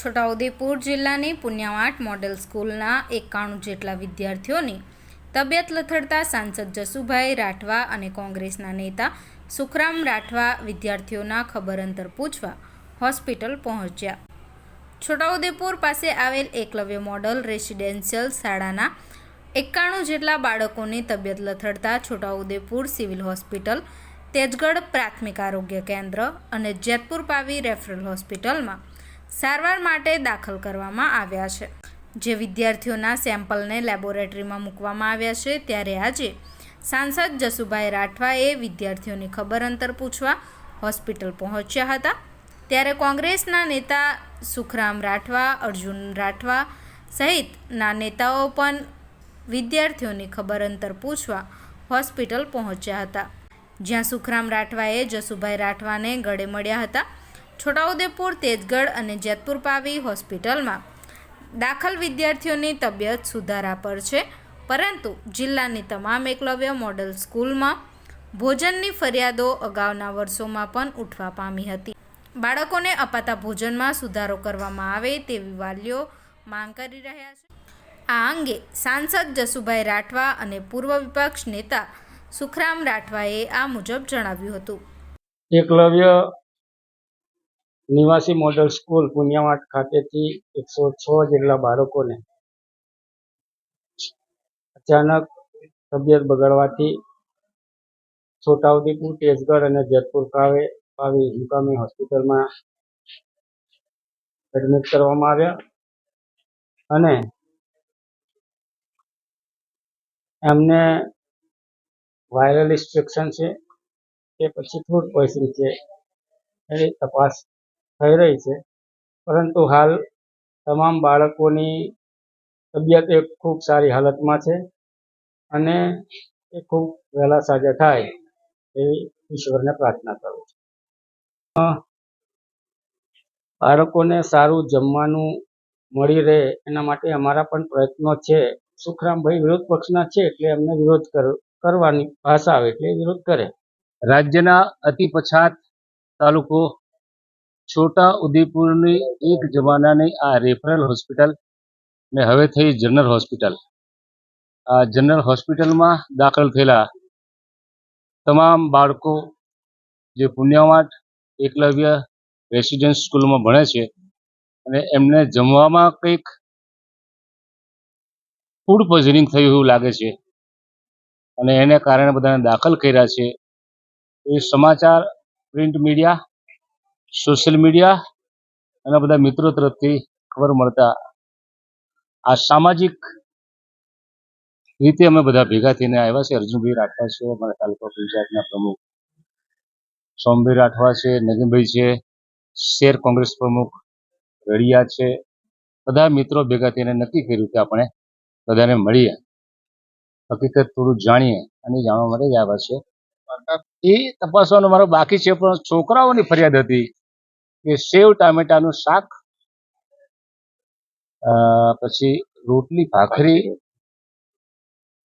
છોટાઉદેપુર જિલ્લાની પુણ્યવાટ મોડેલ સ્કૂલના એકાણું જેટલા વિદ્યાર્થીઓની તબિયત લથડતા સાંસદ જસુભાઈ રાઠવા અને કોંગ્રેસના નેતા સુખરામ રાઠવા વિદ્યાર્થીઓના ખબર અંતર પૂછવા હોસ્પિટલ પહોંચ્યા. છોટાઉદેપુર પાસે આવેલ એકલવ્ય મોડલ રેસિડેન્શિયલ શાળાના એકાણું જેટલા બાળકોની તબિયત લથડતા છોટાઉદેપુર સિવિલ હોસ્પિટલ, તેજગઢ પ્રાથમિક આરોગ્ય કેન્દ્ર અને જેતપુર પાવી રેફરલ હોસ્પિટલમાં સારવાર માટે દાખલ કરવામાં આવ્યા છે. જે વિદ્યાર્થીઓના સેમ્પલને લેબોરેટરીમાં મૂકવામાં આવ્યા છે, ત્યારે આજે સાંસદ જસુભાઈ રાઠવાએ વિદ્યાર્થીઓની ખબર અંતર પૂછવા હોસ્પિટલ પહોંચ્યા હતા. ત્યારે કોંગ્રેસના નેતા સુખરામ રાઠવા, અર્જુન રાઠવા સહિતના નેતાઓ પણ વિદ્યાર્થીઓની ખબર અંતર પૂછવા હોસ્પિટલ પહોંચ્યા હતા. જ્યાં સુખરામ રાઠવાએ જસુભાઈ રાઠવાને ગળે મળ્યા હતા. છોટાઉદેપુર, તેજગઢ અને જેતપુર પાવી હોસ્પિટલમાં દાખલ વિદ્યાર્થીઓની તબિયત સુધારા પર છે. પરંતુ જિલ્લાની તમામ એકલવ્ય મોડલ સ્કૂલમાં ભોજનની ફરિયાદો અગાઉના વર્ષોમાં પણ ઉઠવા પામી હતી. બાળકોને અપાતા ભોજનમાં સુધારો કરવામાં આવે તેવી વાલીઓ માંગ કરી રહ્યા છે. આ અંગે સાંસદ જસુભાઈ રાઠવા અને પૂર્વ વિપક્ષ નેતા સુખરામ રાઠવાએ આ મુજબ જણાવ્યું હતું. એકલવ્ય નિવાસી મોડલ સ્કૂલ પુનિયાવાટ ખાતેથી એકસો છ જેટલા બાળકોને અચાનક તબિયત બગડવાથી છોટાઉદેપુર, તેજગઢ અને જેતપુર કાવે આવી મુકામી હોસ્પિટલમાં એડમિટ કરવામાં આવ્યા અને એમને વાયરલ ઇન્સ્ટ્રક્શન છે કે પછી ફૂડ પોઈઝન છે, એની તપાસ થઈ રહી છે. પરંતુ હાલ તમામ બાળકોની તબિયત એ ખૂબ સારી હાલતમાં છે અને એ ખૂબ વહેલા સાજા થાય એવી ઈશ્વરને પ્રાર્થના કરું છું. બાળકોને સારું જમવાનું મળી રહે એના માટે અમારા પણ પ્રયત્નો છે. સુખરામભાઈ વિરોધ પક્ષના છે એટલે એમને વિરોધ કર- કરવાની ભાષા આવે એટલે વિરોધ કરે. રાજ્યના અતિ પછાત તાલુકો છોટા ઉદેપુરની એક જમાનાની આ રેફરલ હોસ્પિટલ ને હવે થઈ જનરલ હોસ્પિટલ આ જનરલ હોસ્પિટલમાં દાખલ થયેલા તમામ બાળકો જે પુણ્યવાટ એકલવ્ય રેસિડેન્સ સ્કૂલમાં ભણે છે અને એમને જમવામાં કંઈક ફૂડ પોઈઝનિંગ થયું એવું લાગે છે અને એને કારણે બધાને દાખલ કર્યા છે. એ સમાચાર પ્રિન્ટ મીડિયા સોશિયલ મીડિયા અને બધા મિત્રો તરફથી ખબર મળતા આ સામાજિક રીતે અમે બધા ભેગા થઈને આવ્યા છે. અર્જુનભાઈ રાઠવા છે, અમારા તાલુકા પંચાયતના પ્રમુખ સોમભાઈ રાઠવા છે, નગીનભાઈ છે, શેર કોંગ્રેસ પ્રમુખ રડિયા છે. બધા મિત્રો ભેગા થઈને નક્કી કર્યું કે આપણે બધાને મળીએ. હકીકત થોડું જાણીએ અને જાણવા માટે જ આવ્યા છે. એ તપાસવાનું મારો બાકી છે, પણ છોકરાઓની ફરિયાદ હતી કે સેવ ટામેટાનું શાક પછી રોટલી ભાખરી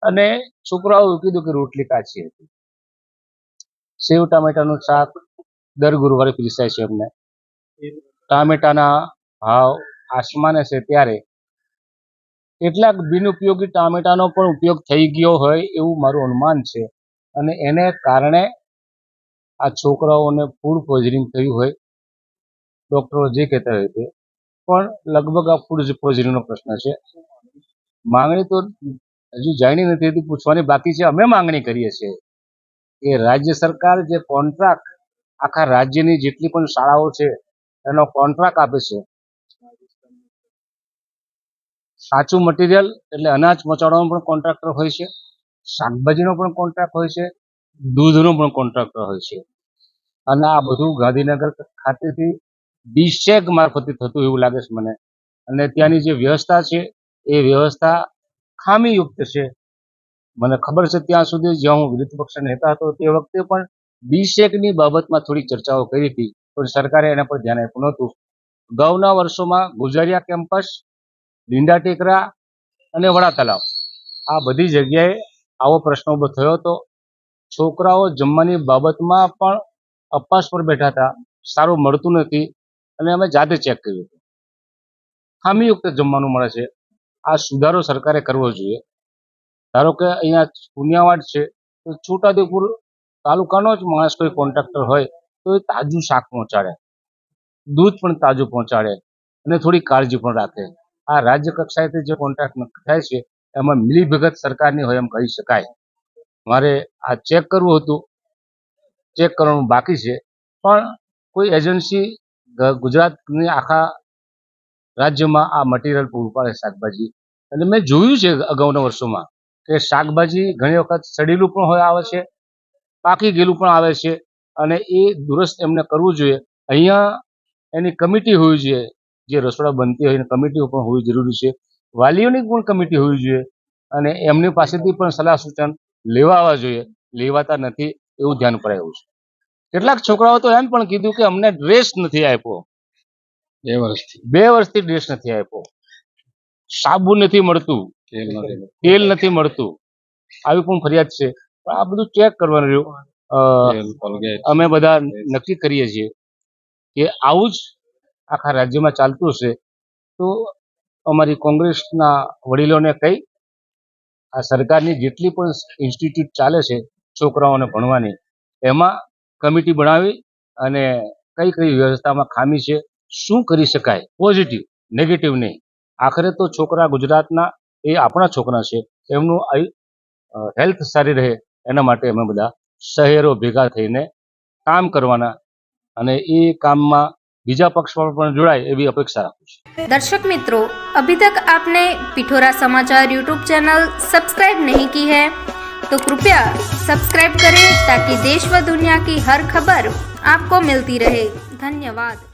અને છોકરાઓ કીધું કે રોટલી કાચી હતી. સેવ ટામેટાનું શાક દર ગુરુવારે પીરસાય છે અમને. ટામેટાના ભાવ આસમાને છે ત્યારે. કેટલાક બિનઉપયોગી ટામેટાનો પણ ઉપયોગ થઈ ગયો હોય એવું મારું અનુમાન છે. અને એને કારણે આ છોકરાઓને ફૂડ પોઈઝનિંગ થયું હોય ડૉક્ટરો જે કહેતા હોય તે પણ લગભગ આ ફૂડ પોઈઝનિંગનો પ્રશ્ન છે. માંગણી તો હજુ જાણી નથી હતી, પૂછવાની બાકી છે. અમે માંગણી કરીએ છીએ કે રાજ્ય સરકાર જે કોન્ટ્રાક્ટ આખા રાજ્યની જેટલી પણ શાળાઓ છે, એનો કોન્ટ્રાક્ટ આપે છે. સાચું મટીરિયલ એટલે અનાજ પહોંચાડવાનો પણ કોન્ટ્રાક્ટર હોય છે. શાકભાજીનો પણ કોન્ટ્રાક્ટ હોય છે, દૂધનો પણ કોન્ટ્રાક્ટ હોય છે. અને આ બધું ગાંધીનગર ખાતેથી બીસેક મારફતે થતું એવું લાગે છે મને. અને ત્યાંની જે વ્યવસ્થા છે, એ વ્યવસ્થા ખામીયુક્ત છે. મને ખબર છે ત્યાં સુધી જ્યાં હું વિરોધ પક્ષના નેતા હતો, તે વખતે પણ બીસેકની બાબતમાં થોડી ચર્ચાઓ કરી હતી, પણ સરકારે એના પર ધ્યાન આપ્યું નહોતું. અગાઉના વર્ષોમાં ગુજારિયા કેમ્પસ ડીંડા ટેકરા અને વડા તલાવ આ બધી જગ્યાએ આવો પ્રશ્ન ઊભો થયો હતો છોકરાઓ જમવાની બાબતમાં પણ અપવાસ પર બેઠા હતા. સારું મળતું નથી અને અમે જાતે ચેક કર્યું હતું. ખામીયુક્ત જમવાનું મળે છે. આ સુધારો સરકારે કરવો જોઈએ. ધારો કે અહીંયા પુનિયાવાડ છે, તો છોટાઉદેપુર તાલુકાનો જ માણસ કોઈ કોન્ટ્રાક્ટર હોય તો એ તાજું શાક પહોંચાડે. દૂધ પણ તાજું પહોંચાડે અને થોડી કાળજી પણ રાખે. આ રાજ્ય કક્ષાએથી જે કોન્ટ્રાક્ટ થાય છે એમાં મિલીભગત સરકારની હોય એમ કહી શકાય. મારે આ ચેક કરવું હતું. ચેક કરવાનું બાકી છે. પણ કોઈ એજન્સી ગુજરાતની આખા રાજ્યમાં આ મટીરિયલ પૂરું પાડે શાકભાજી. એટલે મેં જોયું છે અગાઉના વર્ષોમાં કે શાકભાજી ઘણી વખત સડેલું પણ હોય આવે છે, પાકી ગયેલું પણ આવે છે અને એ દુરસ્ત એમને કરવું જોઈએ. અહીંયા એની કમિટી હોવી જોઈએ. જે રસોડા બનતી હોય એની કમિટીઓ પણ હોવી જરૂરી છે. વાલીઓની પણ કમિટી હોવી જોઈએ અને એમની પાસેથી પણ સલાહ સૂચન લેવા આવવા જોઈએ લેવાતા નથી એવું ધ્યાન પડાયું છે. કેટલાક છોકરાઓ તો એમ પણ કીધું કે અમને ડ્રેસ નથી આપ્યો. બે વર્ષથી. બે વર્ષથી ડ્રેસ નથી આપ્યો. સાબુ નથી મળતું. તેલ નથી મળતું. આવી પણ ફરિયાદ છે. પણ આ બધું ચેક કરવાનું રહ્યું. અમે બધા નક્કી કરીએ છીએ કે આવું જ આખા રાજ્યમાં ચાલતું હશે તો અમારી કોંગ્રેસના વડીલોને કહી, આ સરકારની જેટલી પણ ઇન્સ્ટિટ્યૂટ ચાલે છે છોકરાઓને ભણવાની, એમાં કમિટી બનાવી અને કઈ કઈ વ્યવસ્થામાં ખામી છે, શું કરી શકાય પોઝિટિવ નેગેટિવ નહીં. આખરે તો છોકરા ગુજરાતના, એ આપણા છોકરા છે, એમનું હેલ્થ સારી રહે, એના માટે અમે બધા શહેરો ભેગા થઈને કામ કરવાના અને એ કામમાં બીજા પક્ષમાં પણ જોડાય એવી અપેક્ષા રાખું છું दर्शक मित्रों अभी तक आपने पिठोरा समाचार यूट्यूब चैनल सब्सक्राइब नहीं की है तो कृपया सब्सक्राइब करें ताकि देश व दुनिया की हर खबर आपको मिलती रहे धन्यवाद